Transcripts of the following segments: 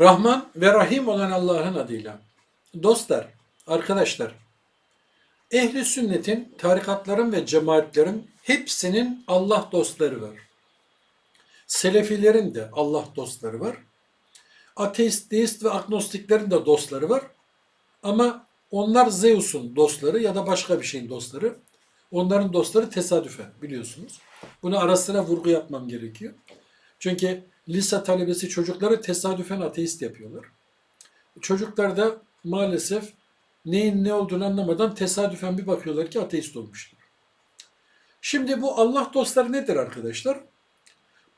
Rahman ve Rahim olan Allah'ın adıyla. Dostlar, arkadaşlar, ehli sünnetin, tarikatların ve cemaatlerin hepsinin Allah dostları var. Selefilerin de Allah dostları var. Ateist, deist ve agnostiklerin de dostları var. Ama onlar Zeus'un dostları ya da başka bir şeyin dostları. Onların dostları tesadüfen biliyorsunuz. Bunu ara sıra vurgu yapmam gerekiyor. Çünkü lise talebesi çocukları tesadüfen ateist yapıyorlar. Çocuklar da maalesef neyin ne olduğunu anlamadan tesadüfen bir bakıyorlar ki ateist olmuşlar. Şimdi bu Allah dostları nedir arkadaşlar?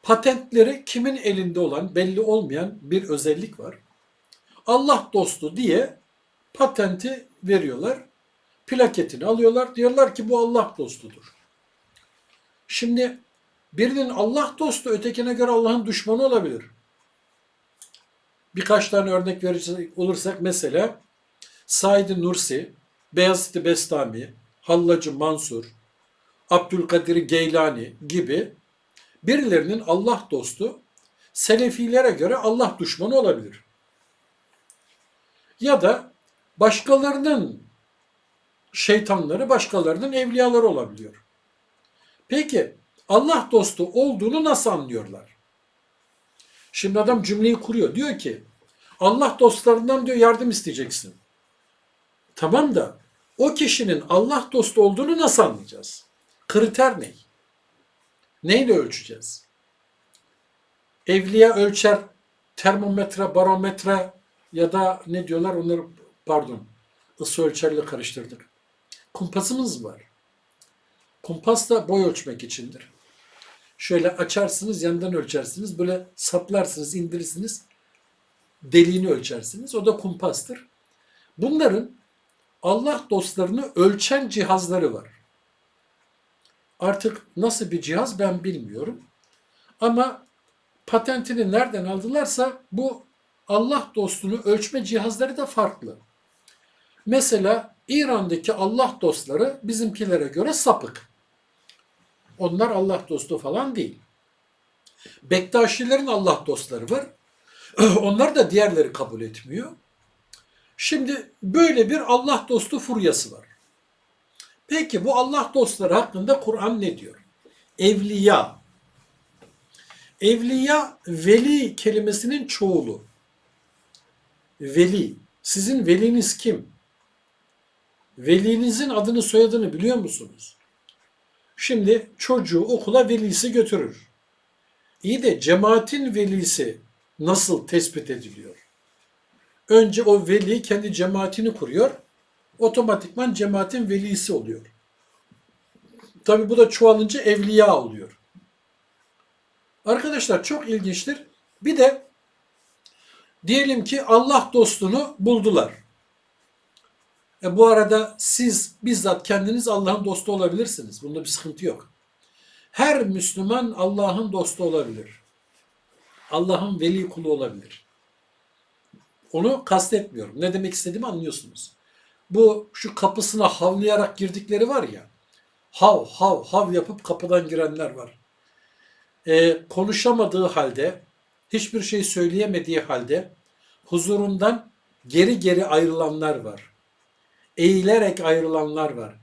Patentleri kimin elinde olan belli olmayan bir özellik var. Allah dostu diye patenti veriyorlar. Plaketini alıyorlar. Diyorlar ki bu Allah dostudur. Şimdi birinin Allah dostu ötekine göre Allah'ın düşmanı olabilir. Birkaç tane örnek verecek olursak mesela Said Nursi, Beyazıt Bestami, Hallacı Mansur, Abdülkadir Geylani gibi birilerinin Allah dostu Selefilere göre Allah düşmanı olabilir. Ya da başkalarının şeytanları, başkalarının evliyaları olabiliyor. Peki Allah dostu olduğunu nasıl anlıyorlar? Şimdi adam cümleyi kuruyor. Diyor ki Allah dostlarından diyor yardım isteyeceksin. Tamam da o kişinin Allah dostu olduğunu nasıl anlayacağız? Kriter ne? Neyle ölçeceğiz? Evliya ölçer, termometre, barometre ya da ne diyorlar onları pardon ısı ölçerle karıştırdık. Kumpasımız var. Kumpas da boy ölçmek içindir. Şöyle açarsınız, yandan ölçersiniz. Böyle saplarsınız, indirirsiniz. Deliğini ölçersiniz. O da kumpastır. Bunların Allah dostlarını ölçen cihazları var. Artık nasıl bir cihaz ben bilmiyorum. Ama patentini nereden aldılarsa bu Allah dostunu ölçme cihazları da farklı. Mesela İran'daki Allah dostları bizimkilere göre sapık. Onlar Allah dostu falan değil. Bektaşilerin Allah dostları var. Onlar da diğerleri kabul etmiyor. Şimdi böyle bir Allah dostu furyası var. Peki bu Allah dostları hakkında Kur'an ne diyor? Evliya. Evliya veli kelimesinin çoğulu. Veli. Sizin veliniz kim? Velinizin adını soyadını biliyor musunuz? Şimdi çocuğu okula velisi götürür. İyi de cemaatin velisi nasıl tespit ediliyor? Önce o veli kendi cemaatini kuruyor. Otomatikman cemaatin velisi oluyor. Tabi bu da çoğalınca evliya oluyor. Arkadaşlar çok ilginçtir. Bir de diyelim ki Allah dostunu buldular. E bu arada siz bizzat kendiniz Allah'ın dostu olabilirsiniz. Bunda bir sıkıntı yok. Her Müslüman Allah'ın dostu olabilir. Allah'ın veli kulu olabilir. Onu kastetmiyorum. Ne demek istediğimi anlıyorsunuz. Bu şu kapısına havlayarak girdikleri var ya. Hav hav hav yapıp kapıdan girenler var. E, konuşamadığı halde, hiçbir şey söyleyemediği halde huzurundan geri geri ayrılanlar var eğilerek ayrılanlar var.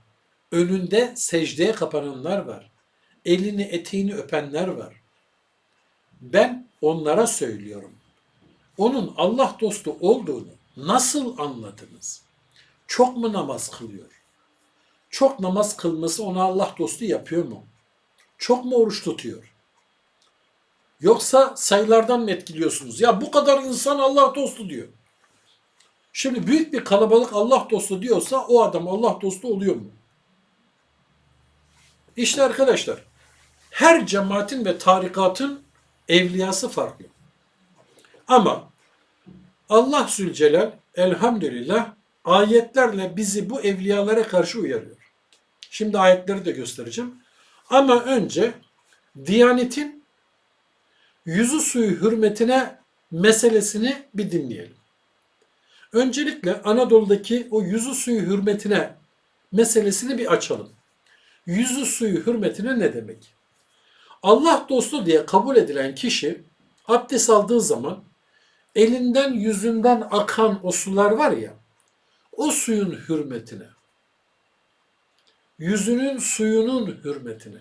Önünde secdeye kapananlar var. Elini eteğini öpenler var. Ben onlara söylüyorum. Onun Allah dostu olduğunu nasıl anladınız? Çok mu namaz kılıyor? Çok namaz kılması ona Allah dostu yapıyor mu? Çok mu oruç tutuyor? Yoksa sayılardan mı etkiliyorsunuz? Ya bu kadar insan Allah dostu diyor. Şimdi büyük bir kalabalık Allah dostu diyorsa o adam Allah dostu oluyor mu? İşte arkadaşlar her cemaatin ve tarikatın evliyası farklı. Ama Allah Zülcelal elhamdülillah ayetlerle bizi bu evliyalara karşı uyarıyor. Şimdi ayetleri de göstereceğim. Ama önce Diyanet'in yüzü suyu hürmetine meselesini bir dinleyelim. Öncelikle Anadolu'daki o yüzü suyu hürmetine meselesini bir açalım. Yüzü suyu hürmetine ne demek? Allah dostu diye kabul edilen kişi abdest aldığı zaman elinden yüzünden akan o sular var ya, o suyun hürmetine, yüzünün suyunun hürmetine,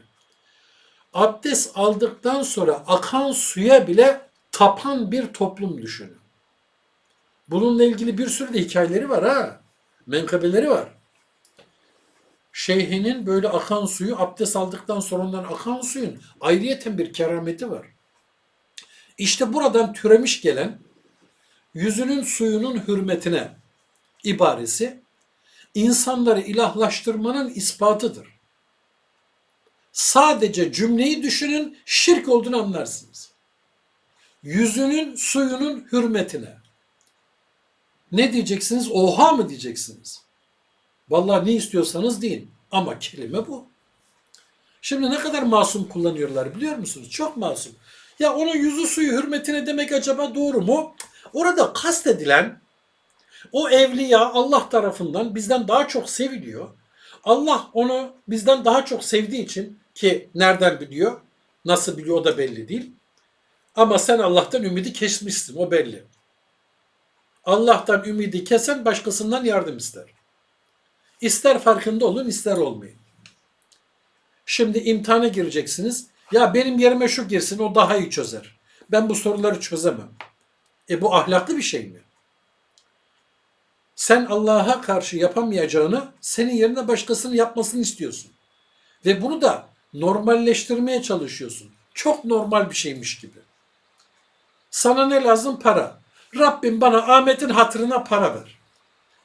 abdest aldıktan sonra akan suya bile tapan bir toplum düşünün. Bununla ilgili bir sürü de hikayeleri var ha. Menkıbeleri var. Şeyhinin böyle akan suyu abdest aldıktan sonra ondan akan suyun ayrıyeten bir kerameti var. İşte buradan türemiş gelen yüzünün suyunun hürmetine ibaresi insanları ilahlaştırmanın ispatıdır. Sadece cümleyi düşünün, şirk olduğunu anlarsınız. Yüzünün suyunun hürmetine. Ne diyeceksiniz? Oha mı diyeceksiniz? Vallahi ne istiyorsanız deyin. Ama kelime bu. Şimdi ne kadar masum kullanıyorlar biliyor musunuz? Çok masum. Ya onun yüzü suyu hürmetine demek acaba doğru mu? Orada kastedilen o evliya Allah tarafından bizden daha çok seviliyor. Allah onu bizden daha çok sevdiği için ki nereden biliyor? Nasıl biliyor o da belli değil. Ama sen Allah'tan ümidi kesmişsin o belli. Allah'tan ümidi kesen başkasından yardım ister. İster farkında olun ister olmayın. Şimdi imtihana gireceksiniz. Ya benim yerime şu girsin o daha iyi çözer. Ben bu soruları çözemem. E bu ahlaklı bir şey mi? Sen Allah'a karşı yapamayacağını senin yerine başkasının yapmasını istiyorsun. Ve bunu da normalleştirmeye çalışıyorsun. Çok normal bir şeymiş gibi. Sana ne lazım? Para. Rabbim bana Ahmet'in hatırına para ver.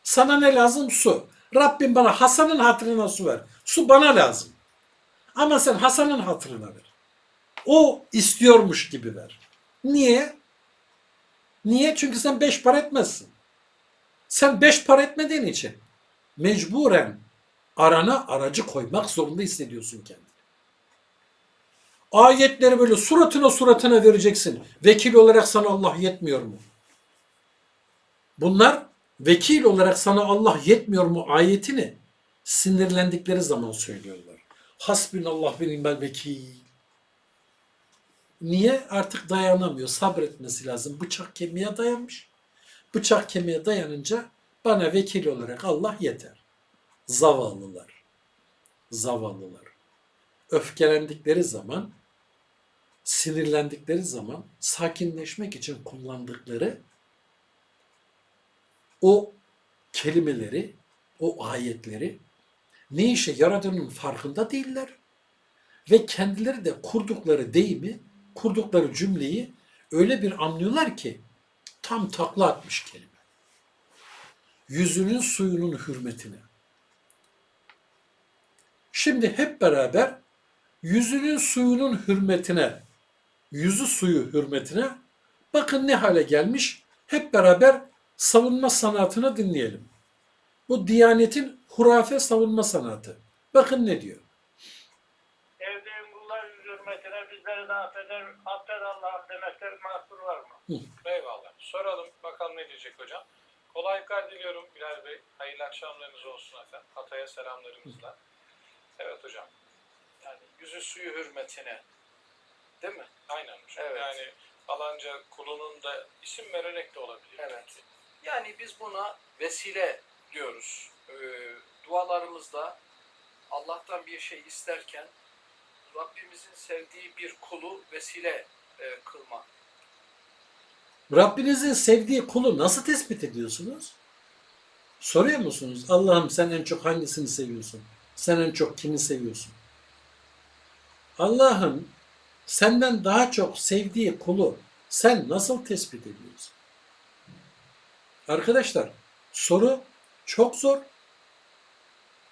Sana ne lazım? Su. Rabbim bana Hasan'ın hatırına su ver. Su bana lazım. Ama sen Hasan'ın hatırına ver. O istiyormuş gibi ver. Niye? Niye? Çünkü sen beş para etmezsin. Sen beş para etmediğin için mecburen arana aracı koymak zorunda hissediyorsun kendini. Ayetleri böyle suratına suratına vereceksin. Vekil olarak sana Allah yetmiyor mu? Bunlar vekil olarak sana Allah yetmiyor mu ayetini sinirlendikleri zaman söylüyorlar. Hasbinallah ve ni'mel vekil. Niye? Artık dayanamıyor. Sabretmesi lazım. Bıçak kemiğe dayanmış. Bıçak kemiğe dayanınca bana vekil olarak Allah yeter. Zavallılar. Zavallılar. Öfkelendikleri zaman, sinirlendikleri zaman sakinleşmek için kullandıkları o kelimeleri, o ayetleri ne işe yaradığının farkında değiller. Ve kendileri de kurdukları deyimi, kurdukları cümleyi öyle bir anlıyorlar ki tam takla atmış kelime. Yüzünün suyunun hürmetine. Şimdi hep beraber yüzünün suyunun hürmetine, yüzü suyu hürmetine bakın ne hale gelmiş. Hep beraber savunma sanatını dinleyelim. Bu Diyanet'in hurafe savunma sanatı. Bakın ne diyor. Sevdiğim kullar hürmetine bizleri de affeder, affet Allah'ım demekler mahsur var mı? Eyvallah. Soralım bakalım ne diyecek hocam. Kolaylıklar diliyorum Bilal Bey. Hayırlı akşamlarınız olsun efendim. Hatay'a selamlarımızla. Evet hocam. Yani yüzü suyu hürmetine. Değil mi? Aynen hocam. Evet. Yani falanca kulunun da isim vererek de olabilir. Evet. Yani biz buna vesile diyoruz. Ee, dualarımızda Allah'tan bir şey isterken Rabbimizin sevdiği bir kulu vesile e, kılmak. Rabbinizin sevdiği kulu nasıl tespit ediyorsunuz? Soruyor musunuz? Allah'ım sen en çok hangisini seviyorsun? Sen en çok kimi seviyorsun? Allah'ın senden daha çok sevdiği kulu sen nasıl tespit ediyorsun? Arkadaşlar soru çok zor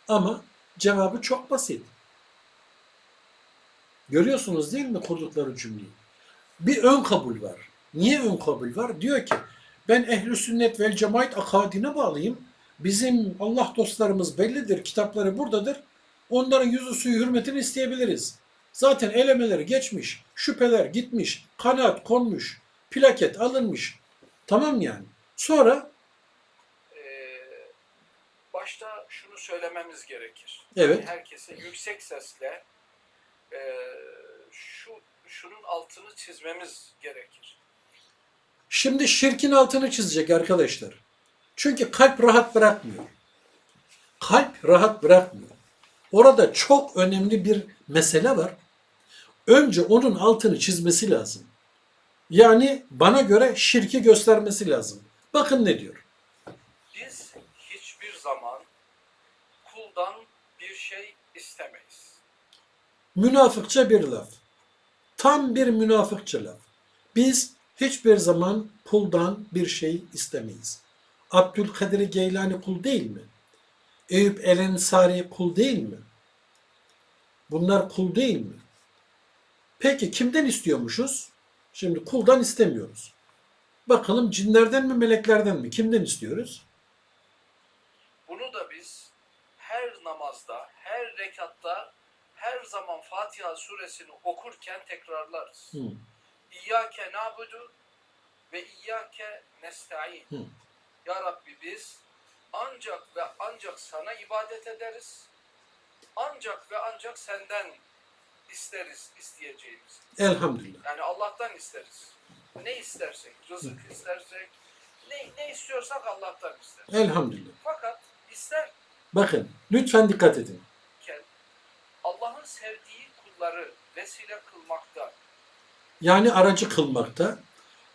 ama cevabı çok basit. Görüyorsunuz değil mi kurdukları cümleyi? Bir ön kabul var. Niye ön kabul var? Diyor ki ben ehli sünnet vel cemaat akadine bağlıyım. Bizim Allah dostlarımız bellidir. Kitapları buradadır. Onların yüzü suyu hürmetini isteyebiliriz. Zaten elemeleri geçmiş. Şüpheler gitmiş. Kanaat konmuş. Plaket alınmış. Tamam yani. Sonra Ee, başta şunu söylememiz gerekir. Evet. Yani herkese yüksek sesle e, şu şunun altını çizmemiz gerekir. Şimdi şirkin altını çizecek arkadaşlar. Çünkü kalp rahat bırakmıyor. Kalp rahat bırakmıyor. Orada çok önemli bir mesele var. Önce onun altını çizmesi lazım. Yani bana göre şirki göstermesi lazım. Bakın ne diyor. Biz hiçbir zaman kuldan bir şey istemeyiz. Münafıkça bir laf. Tam bir münafıkça laf. Biz hiçbir zaman kuldan bir şey istemeyiz. Abdülkadir Geylani kul değil mi? Eyüp El Ensari kul değil mi? Bunlar kul değil mi? Peki kimden istiyormuşuz? Şimdi kuldan istemiyoruz. Bakalım cinlerden mi meleklerden mi? Kimden istiyoruz? Bunu da biz her namazda, her rekatta, her zaman Fatiha suresini okurken tekrarlarız. Hı. İyyâke na'budu ve iyyâke nesta'in. Hı. Ya Rabbi biz ancak ve ancak sana ibadet ederiz. Ancak ve ancak senden isteriz isteyeceğimiz. Elhamdülillah. Yani Allah'tan isteriz. Ne istersek, rızık istersek, ne, ne istiyorsak Allah'tan isteriz. Elhamdülillah. Fakat isterken Bakın lütfen dikkat edin. Allah'ın sevdiği kulları vesile kılmakta yani aracı kılmakta,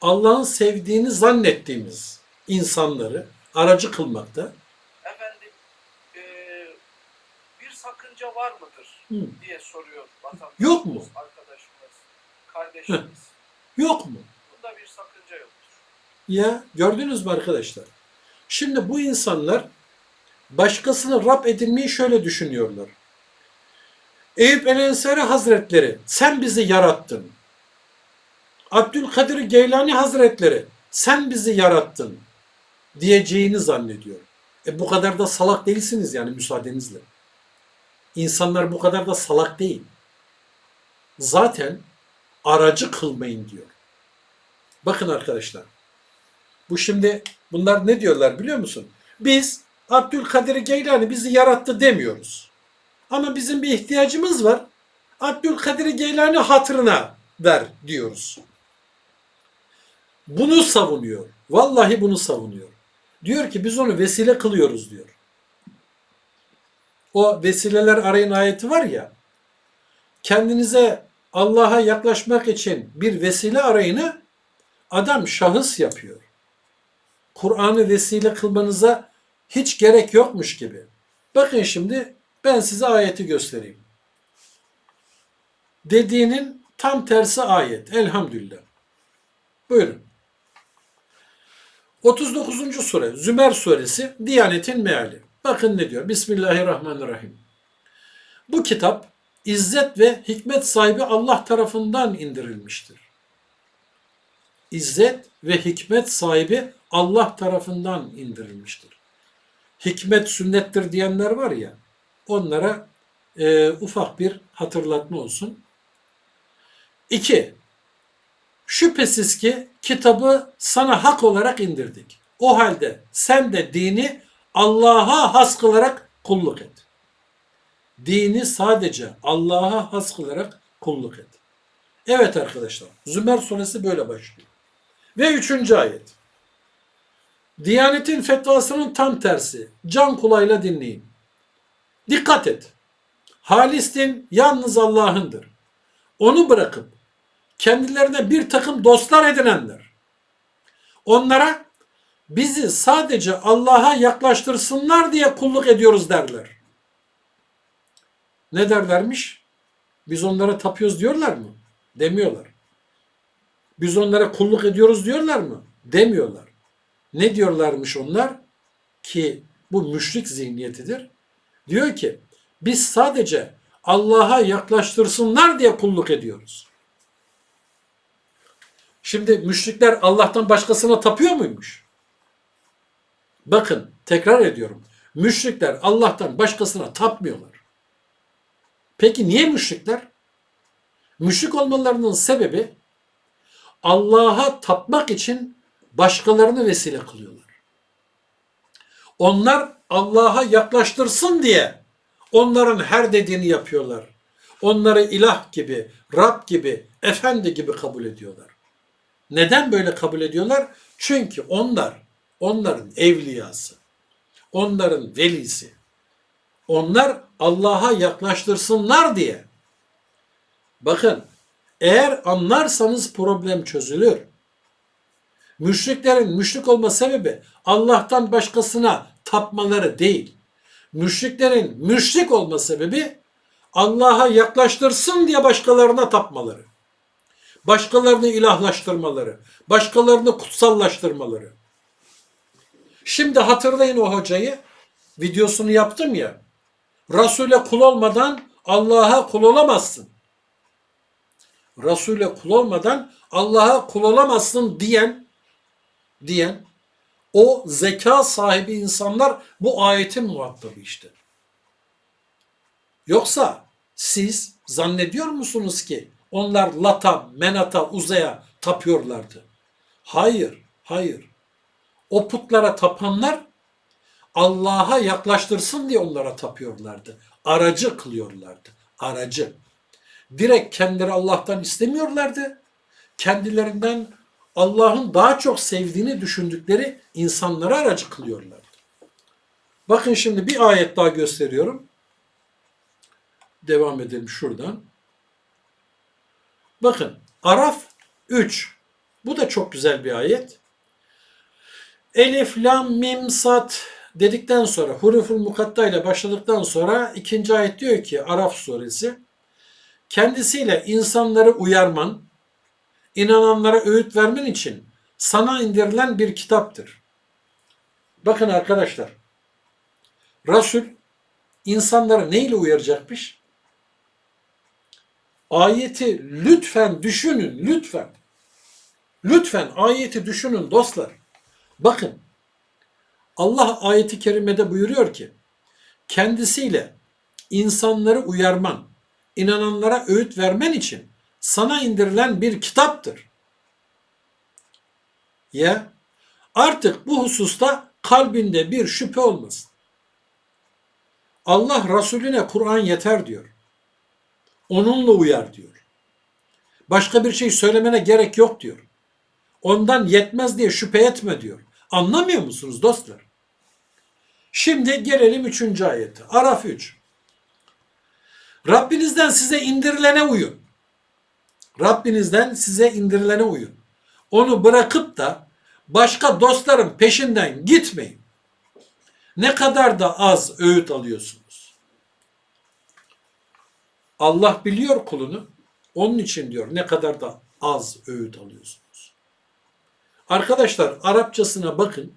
Allah'ın sevdiğini zannettiğimiz insanları aracı kılmakta efendim eee, bir sakınca var mıdır Hı. diye soruyor vatandaşımız, Yok mu? arkadaşımız, kardeşimiz. yok mu? Bunda bir sakınca yoktur. Ya gördünüz mü arkadaşlar? Şimdi bu insanlar başkasını Rab edinmeyi şöyle düşünüyorlar. Eyüp El Ensari Hazretleri sen bizi yarattın. Abdülkadir Geylani Hazretleri sen bizi yarattın diyeceğini zannediyor. E bu kadar da salak değilsiniz yani müsaadenizle. İnsanlar bu kadar da salak değil. Zaten aracı kılmayın diyor. Bakın arkadaşlar. Bu şimdi bunlar ne diyorlar biliyor musun? Biz Abdülkadir Geylani bizi yarattı demiyoruz. Ama bizim bir ihtiyacımız var. Abdülkadir Geylani hatırına ver diyoruz. Bunu savunuyor. Vallahi bunu savunuyor. Diyor ki biz onu vesile kılıyoruz diyor. O vesileler arayın ayeti var ya. Kendinize Allah'a yaklaşmak için bir vesile arayını adam şahıs yapıyor. Kur'an'ı vesile kılmanıza hiç gerek yokmuş gibi. Bakın şimdi ben size ayeti göstereyim. Dediğinin tam tersi ayet. Elhamdülillah. Buyurun. 39. sure Zümer suresi Diyanet'in meali. Bakın ne diyor. Bismillahirrahmanirrahim. Bu kitap izzet ve hikmet sahibi Allah tarafından indirilmiştir. İzzet ve hikmet sahibi Allah tarafından indirilmiştir. Hikmet sünnettir diyenler var ya, onlara e, ufak bir hatırlatma olsun. İki, şüphesiz ki kitabı sana hak olarak indirdik. O halde sen de dini Allah'a has kılarak kulluk et. Dini sadece Allah'a has kılarak kulluk et. Evet arkadaşlar, Zümer suresi böyle başlıyor. Ve üçüncü ayet. Diyanetin fetvasının tam tersi. Can kulağıyla dinleyin. Dikkat et. Halis din yalnız Allah'ındır. Onu bırakıp kendilerine bir takım dostlar edinenler. Onlara bizi sadece Allah'a yaklaştırsınlar diye kulluk ediyoruz derler. Ne derlermiş? Biz onlara tapıyoruz diyorlar mı? Demiyorlar. Biz onlara kulluk ediyoruz diyorlar mı? Demiyorlar. Ne diyorlarmış onlar? Ki bu müşrik zihniyetidir. Diyor ki biz sadece Allah'a yaklaştırsınlar diye kulluk ediyoruz. Şimdi müşrikler Allah'tan başkasına tapıyor muymuş? Bakın tekrar ediyorum. Müşrikler Allah'tan başkasına tapmıyorlar. Peki niye müşrikler? Müşrik olmalarının sebebi Allah'a tapmak için başkalarını vesile kılıyorlar. Onlar Allah'a yaklaştırsın diye onların her dediğini yapıyorlar. Onları ilah gibi, Rab gibi, efendi gibi kabul ediyorlar. Neden böyle kabul ediyorlar? Çünkü onlar, onların evliyası, onların velisi. Onlar Allah'a yaklaştırsınlar diye. Bakın, eğer anlarsanız problem çözülür. Müşriklerin müşrik olma sebebi Allah'tan başkasına tapmaları değil. Müşriklerin müşrik olma sebebi Allah'a yaklaştırsın diye başkalarına tapmaları. Başkalarını ilahlaştırmaları, başkalarını kutsallaştırmaları. Şimdi hatırlayın o hocayı. Videosunu yaptım ya. Resul'e kul olmadan Allah'a kul olamazsın. Resul'e kul olmadan Allah'a kul olamazsın diyen diyen o zeka sahibi insanlar bu ayetin muhatabı işte. Yoksa siz zannediyor musunuz ki onlar lata, menata, uzaya tapıyorlardı? Hayır, hayır. O putlara tapanlar Allah'a yaklaştırsın diye onlara tapıyorlardı. Aracı kılıyorlardı. Aracı. Direkt kendileri Allah'tan istemiyorlardı. Kendilerinden Allah'ın daha çok sevdiğini düşündükleri insanlara aracı kılıyorlardı. Bakın şimdi bir ayet daha gösteriyorum. Devam edelim şuradan. Bakın Araf 3. Bu da çok güzel bir ayet. Elif, lam, mim, sat dedikten sonra huruful mukatta ile başladıktan sonra ikinci ayet diyor ki Araf suresi kendisiyle insanları uyarman, inananlara öğüt vermen için sana indirilen bir kitaptır. Bakın arkadaşlar, Resul insanları neyle uyaracakmış? Ayeti lütfen düşünün, lütfen. Lütfen ayeti düşünün dostlar. Bakın, Allah ayeti kerimede buyuruyor ki, kendisiyle insanları uyarman, inananlara öğüt vermen için sana indirilen bir kitaptır. Ya artık bu hususta kalbinde bir şüphe olmasın. Allah Resulüne Kur'an yeter diyor. Onunla uyar diyor. Başka bir şey söylemene gerek yok diyor. Ondan yetmez diye şüphe etme diyor. Anlamıyor musunuz dostlar? Şimdi gelelim üçüncü ayete. Araf 3. Rabbinizden size indirilene uyun. Rabbinizden size indirilene uyun. Onu bırakıp da başka dostların peşinden gitmeyin. Ne kadar da az öğüt alıyorsunuz. Allah biliyor kulunu. Onun için diyor ne kadar da az öğüt alıyorsunuz. Arkadaşlar Arapçasına bakın.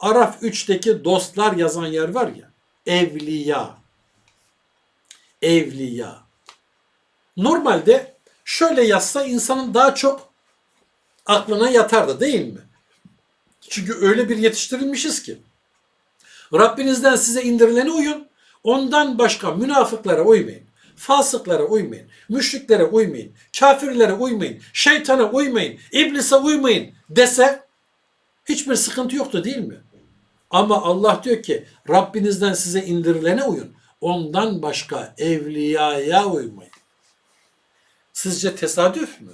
Araf 3'teki dostlar yazan yer var ya. Evliya. Evliya. Normalde şöyle yazsa insanın daha çok aklına yatardı değil mi? Çünkü öyle bir yetiştirilmişiz ki. Rabbinizden size indirilene uyun. Ondan başka münafıklara uymayın. Fasıklara uymayın. Müşriklere uymayın. Kafirlere uymayın. Şeytana uymayın. iblise uymayın dese hiçbir sıkıntı yoktu değil mi? Ama Allah diyor ki Rabbinizden size indirilene uyun. Ondan başka evliyaya uymayın. Sizce tesadüf mü?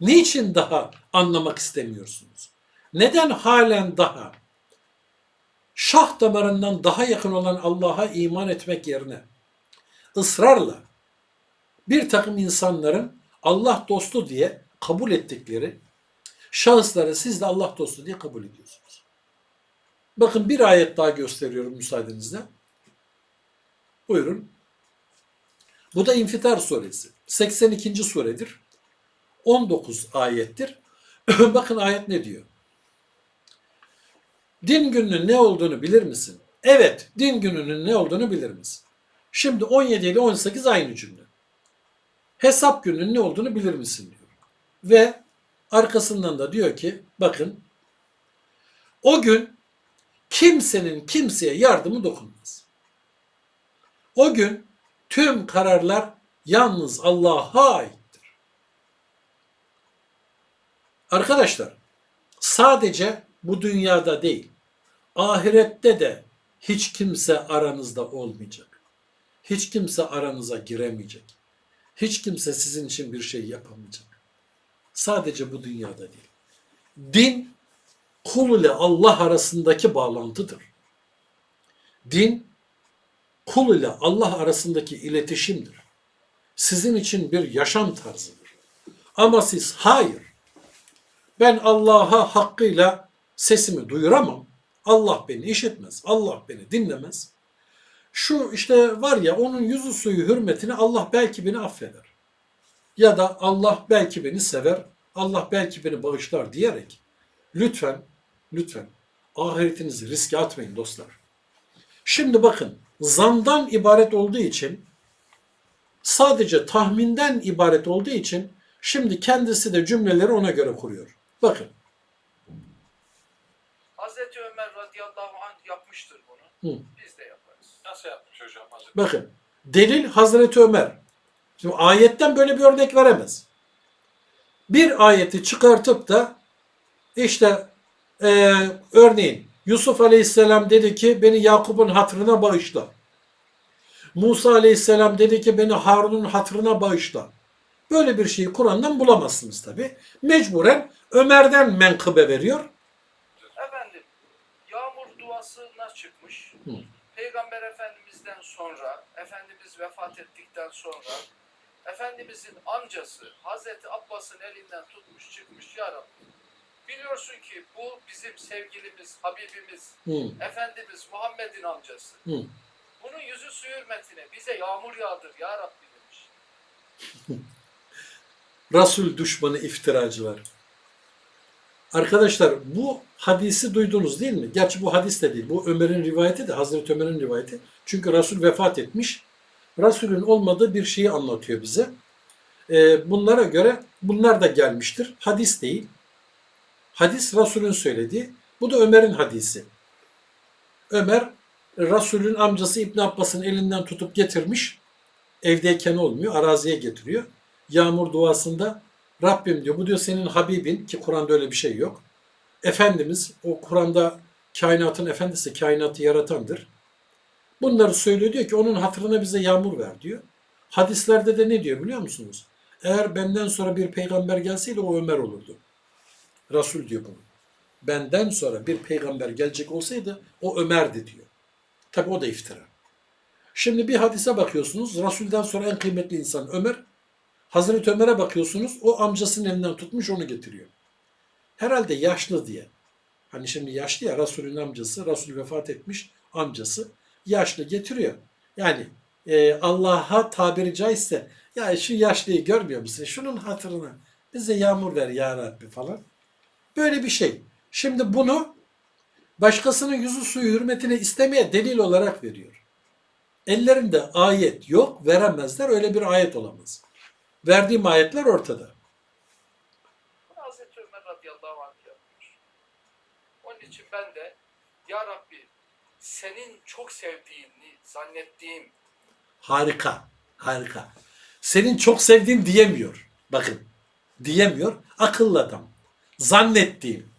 Niçin daha anlamak istemiyorsunuz? Neden halen daha şah damarından daha yakın olan Allah'a iman etmek yerine ısrarla bir takım insanların Allah dostu diye kabul ettikleri şahısları siz de Allah dostu diye kabul ediyorsunuz. Bakın bir ayet daha gösteriyorum müsaadenizle. Buyurun. Bu da İnfitar suresi. 82. suredir. 19 ayettir. Bakın ayet ne diyor? Din gününün ne olduğunu bilir misin? Evet, din gününün ne olduğunu bilir misin? Şimdi 17 ile 18 aynı cümle. Hesap gününün ne olduğunu bilir misin diyor. Ve arkasından da diyor ki bakın o gün kimsenin kimseye yardımı dokunmaz. O gün tüm kararlar yalnız Allah'a aittir. Arkadaşlar sadece bu dünyada değil ahirette de hiç kimse aranızda olmayacak. Hiç kimse aranıza giremeyecek. Hiç kimse sizin için bir şey yapamayacak. Sadece bu dünyada değil. Din kul ile Allah arasındaki bağlantıdır. Din kul ile Allah arasındaki iletişimdir. Sizin için bir yaşam tarzıdır. Ama siz hayır. Ben Allah'a hakkıyla sesimi duyuramam. Allah beni işitmez. Allah beni dinlemez. Şu işte var ya onun yüzü suyu hürmetine Allah belki beni affeder. Ya da Allah belki beni sever. Allah belki beni bağışlar diyerek lütfen lütfen ahiretinizi riske atmayın dostlar. Şimdi bakın zandan ibaret olduğu için sadece tahminden ibaret olduğu için şimdi kendisi de cümleleri ona göre kuruyor. Bakın. Hazreti Ömer radıyallahu anh yapmıştır bunu. Hı. Biz de yaparız. Nasıl yapmış hocam Hazreti? Bakın. Delil Hazreti Ömer. Şimdi ayetten böyle bir örnek veremez. Bir ayeti çıkartıp da işte eee, örneğin Yusuf Aleyhisselam dedi ki beni Yakup'un hatırına bağışla. Musa Aleyhisselam dedi ki beni Harun'un hatırına bağışla. Böyle bir şeyi Kur'an'dan bulamazsınız tabi. Mecburen Ömer'den menkıbe veriyor. Efendim, yağmur duasına çıkmış. Hı. Peygamber Efendimiz'den sonra, Efendimiz vefat ettikten sonra, Efendimizin amcası Hazreti Abbas'ın elinden tutmuş çıkmış ya Rabbi. Biliyorsun ki bu bizim sevgilimiz, Habibimiz, Hı, Efendimiz Muhammed'in amcası. hı. Bunun yüzü suyu hürmetine bize yağmur yağdır ya Rabbi demiş. Resul düşmanı iftiracılar. Arkadaşlar bu hadisi duydunuz değil mi? Gerçi bu hadis de değil. Bu Ömer'in rivayeti de Hazreti Ömer'in rivayeti. Çünkü Resul vefat etmiş. Resulün olmadığı bir şeyi anlatıyor bize. Ee, bunlara göre bunlar da gelmiştir. Hadis değil. Hadis Resulün söylediği. Bu da Ömer'in hadisi. Ömer Resulün amcası İbn Abbas'ın elinden tutup getirmiş. Evdeyken olmuyor. Araziye getiriyor yağmur duasında Rabbim diyor bu diyor senin Habibin ki Kur'an'da öyle bir şey yok. Efendimiz o Kur'an'da kainatın efendisi kainatı yaratandır. Bunları söylüyor diyor ki onun hatırına bize yağmur ver diyor. Hadislerde de ne diyor biliyor musunuz? Eğer benden sonra bir peygamber gelseydi o Ömer olurdu. Resul diyor bunu. Benden sonra bir peygamber gelecek olsaydı o Ömer'di diyor. Tabi o da iftira. Şimdi bir hadise bakıyorsunuz. Resul'den sonra en kıymetli insan Ömer. Hazreti Ömer'e bakıyorsunuz o amcasının elinden tutmuş onu getiriyor. Herhalde yaşlı diye. Hani şimdi yaşlı ya Resul'ün amcası, Resul vefat etmiş amcası yaşlı getiriyor. Yani e, Allah'a tabiri caizse ya şu yaşlıyı görmüyor musun? Şunun hatırına bize yağmur ver ya Rabbi falan. Böyle bir şey. Şimdi bunu başkasının yüzü suyu hürmetine istemeye delil olarak veriyor. Ellerinde ayet yok, veremezler. Öyle bir ayet olamaz. Verdiğim ayetler ortada. Hazreti Ömer radıyallahu anh yapmış. Onun için ben de Ya Rabbi senin çok sevdiğini zannettiğim Harika, harika. Senin çok sevdiğin diyemiyor. Bakın, diyemiyor. Akıllı adam. Zannettiğim,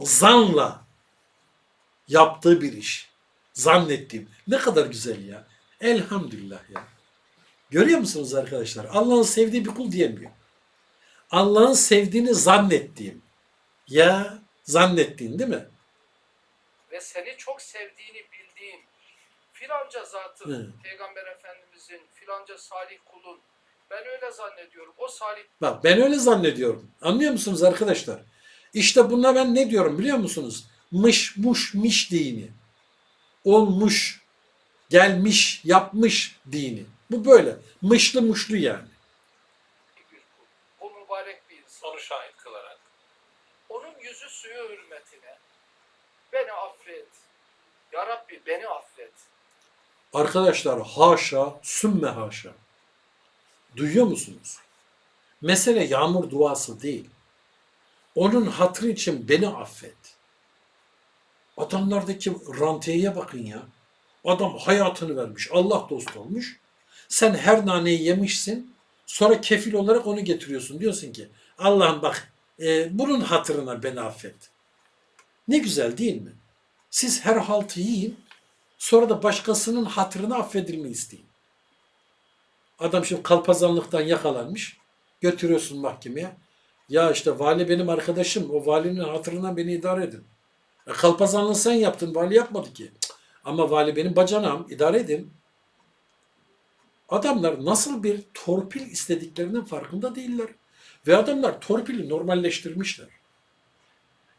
zanla yaptığı bir iş. Zannettiğim. Ne kadar güzel ya. Elhamdülillah ya. Görüyor musunuz arkadaşlar? Allah'ın sevdiği bir kul diyemiyor. Allah'ın sevdiğini zannettiğim. Ya zannettiğin değil mi? ve seni çok sevdiğini bildiğim filanca zatın, Hı. Peygamber Efendimizin, filanca salih kulun ben öyle zannediyorum. O salih Bak ben öyle zannediyorum. Anlıyor musunuz arkadaşlar? İşte buna ben ne diyorum biliyor musunuz? Mış, muş, miş dini. Olmuş, gelmiş, yapmış dini. Bu böyle. Mışlı muşlu yani. O mübarek bir insan. Onu şahit kılarak. Onun yüzü suyu hürmetine beni affet. Ya Rabbi beni affet. Arkadaşlar haşa, sümme haşa. Duyuyor musunuz? Mesele yağmur duası değil. Onun hatrı için beni affet. Adamlardaki rantiyeye bakın ya. Adam hayatını vermiş, Allah dostu olmuş. Sen her naneyi yemişsin, sonra kefil olarak onu getiriyorsun. Diyorsun ki, Allah'ım bak, e, bunun hatırına beni affet. Ne güzel değil mi? Siz her haltı yiyin, Sonra da başkasının hatırına affedilmeyi isteyin. Adam şimdi kalpazanlıktan yakalanmış. Götürüyorsun mahkemeye. Ya işte vali benim arkadaşım. O valinin hatırına beni idare edin. E, kalpazanlığı sen yaptın. Vali yapmadı ki. Ama vali benim bacanağım. idare edin. Adamlar nasıl bir torpil istediklerinin farkında değiller. Ve adamlar torpili normalleştirmişler.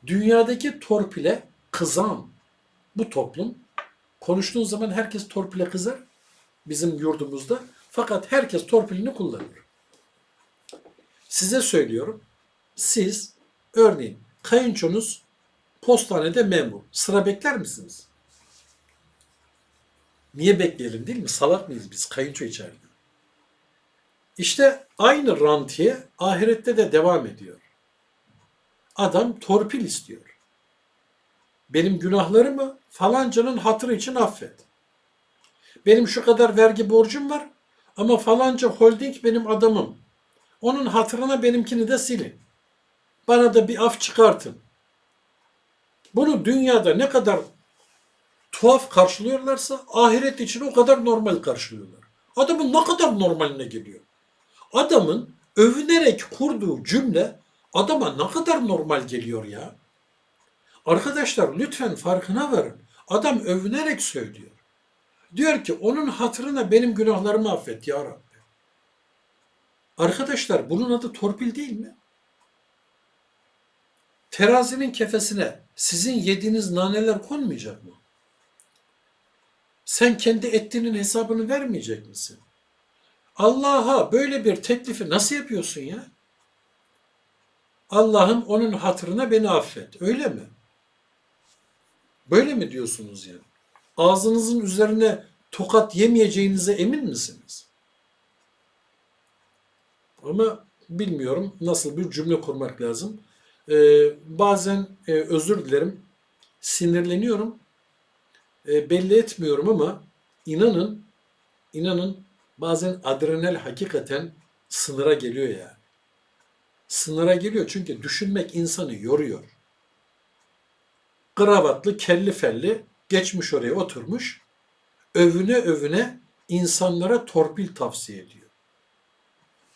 Dünyadaki torpile kızan bu toplum konuştuğun zaman herkes torpile kızar bizim yurdumuzda. Fakat herkes torpilini kullanır. Size söylüyorum. Siz örneğin kayınçonuz postanede memur. Sıra bekler misiniz? Niye bekleyelim değil mi? Salak mıyız biz? Kayınço içeride. İşte aynı rantiye ahirette de devam ediyor. Adam torpil istiyor. Benim günahlarımı falancanın hatırı için affet. Benim şu kadar vergi borcum var ama falanca holding benim adamım. Onun hatırına benimkini de silin. Bana da bir af çıkartın. Bunu dünyada ne kadar tuhaf karşılıyorlarsa ahiret için o kadar normal karşılıyorlar. Adamın ne kadar normaline geliyor. Adamın övünerek kurduğu cümle adama ne kadar normal geliyor ya. Arkadaşlar lütfen farkına varın. Adam övünerek söylüyor. Diyor ki onun hatırına benim günahlarımı affet ya Rabbi. Arkadaşlar bunun adı torpil değil mi? Terazinin kefesine sizin yediğiniz naneler konmayacak mı? Sen kendi ettiğinin hesabını vermeyecek misin? Allah'a böyle bir teklifi nasıl yapıyorsun ya? Allah'ım onun hatırına beni affet. Öyle mi? Böyle mi diyorsunuz yani? Ağzınızın üzerine tokat yemeyeceğinize emin misiniz? Ama bilmiyorum nasıl bir cümle kurmak lazım. Ee, bazen e, özür dilerim, sinirleniyorum, E, belli etmiyorum ama inanın, inanın bazen adrenal hakikaten sınıra geliyor ya. Sınıra geliyor çünkü düşünmek insanı yoruyor. Kravatlı, kelli felli geçmiş oraya oturmuş, övüne övüne insanlara torpil tavsiye ediyor.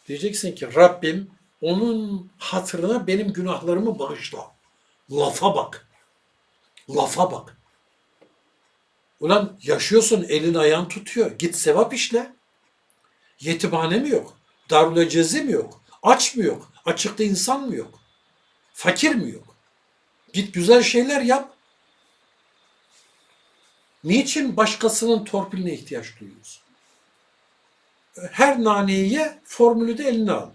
Diyeceksin ki Rabbim onun hatırına benim günahlarımı bağışla. Lafa bak. Lafa bak. Ulan yaşıyorsun elin ayağın tutuyor. Git sevap işle. Yetimhane mi yok? Darül cezi mi yok? Aç mı yok? Açıkta insan mı yok? Fakir mi yok? Git güzel şeyler yap. Niçin başkasının torpiline ihtiyaç duyuyorsun? Her naneyi ye, formülü de eline al.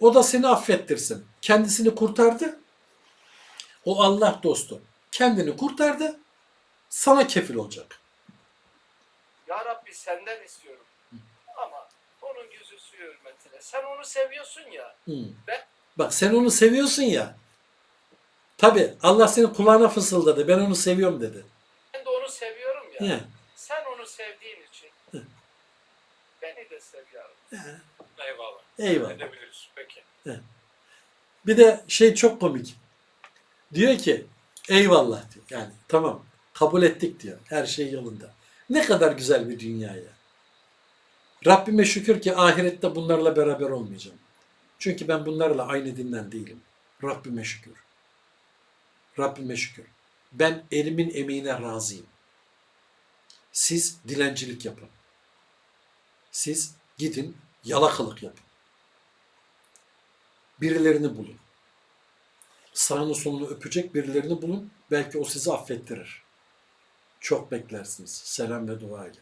O da seni affettirsin. Kendisini kurtardı. O Allah dostu. Kendini kurtardı. Sana kefil olacak. Ya Rabbi senden istiyorum. Ama onun yüzü suyu hürmetine. Sen onu seviyorsun ya. Hı. Ben Bak sen onu seviyorsun ya. Tabi Allah senin kulağına fısıldadı. Ben onu seviyorum dedi. ben de onu seviyorum ya. He. Sen onu sevdiğin için beni de sev ya Rabbi. Eyvallah. Eyvallah. Edebiliriz. Peki. Bir de şey çok komik. Diyor ki eyvallah diyor. Yani tamam kabul ettik diyor. Her şey yolunda. Ne kadar güzel bir dünya ya. Rabbime şükür ki ahirette bunlarla beraber olmayacağım. Çünkü ben bunlarla aynı dinden değilim. Rabbime şükür. Rabbime şükür. Ben elimin emeğine razıyım. Siz dilencilik yapın. Siz gidin yalakalık yapın. Birilerini bulun. Sağını solunu öpecek birilerini bulun. Belki o sizi affettirir. Çok beklersiniz. Selam ve dua ile.